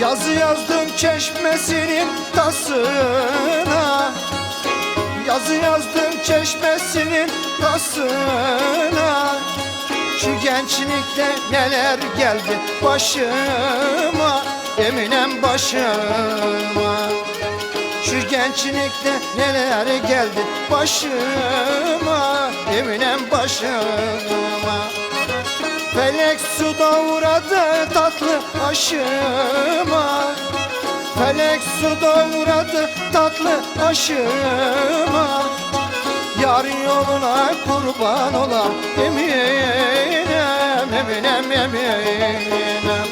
Yazı yazdım çeşmesinin tasına. Yazı yazdım çeşmesinin tasına. Şu gençlikte neler geldi başıma Eminem başıma. Şu gençlikte neler geldi başıma Eminem başıma Felek su doğradı tatlı aşıma. Felek su doğradı tatlı aşıma. Yar yoluna kurban olam Eminem, eminem, eminem.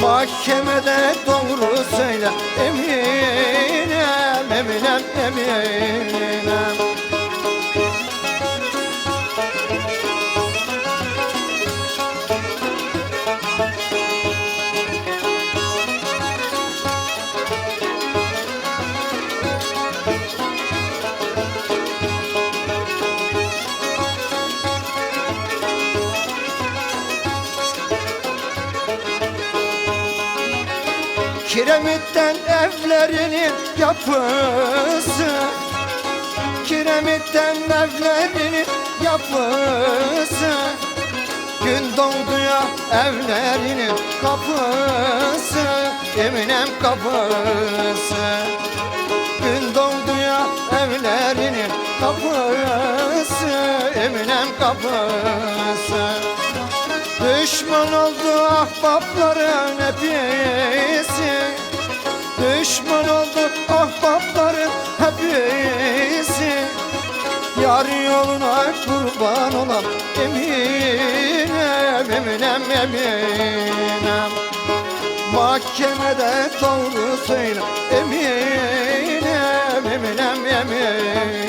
Mahkemede doğru söyle Eminem, eminem, eminem Kiremitten evlerinin yapısı. Kiremitten evlerinin yapısı. Gün doğduya evlerinin kapısı. Eminem kapısı. Gün doğduya evlerinin kapısı. Eminem kapısı Düşman oldu ahbapların hepsi. Düşman oldu ahbapların hepsi. Yar yoluna kurban olan Eminem, Eminem, Eminem. Mahkemede doğru söyle Eminem, Eminem, Eminem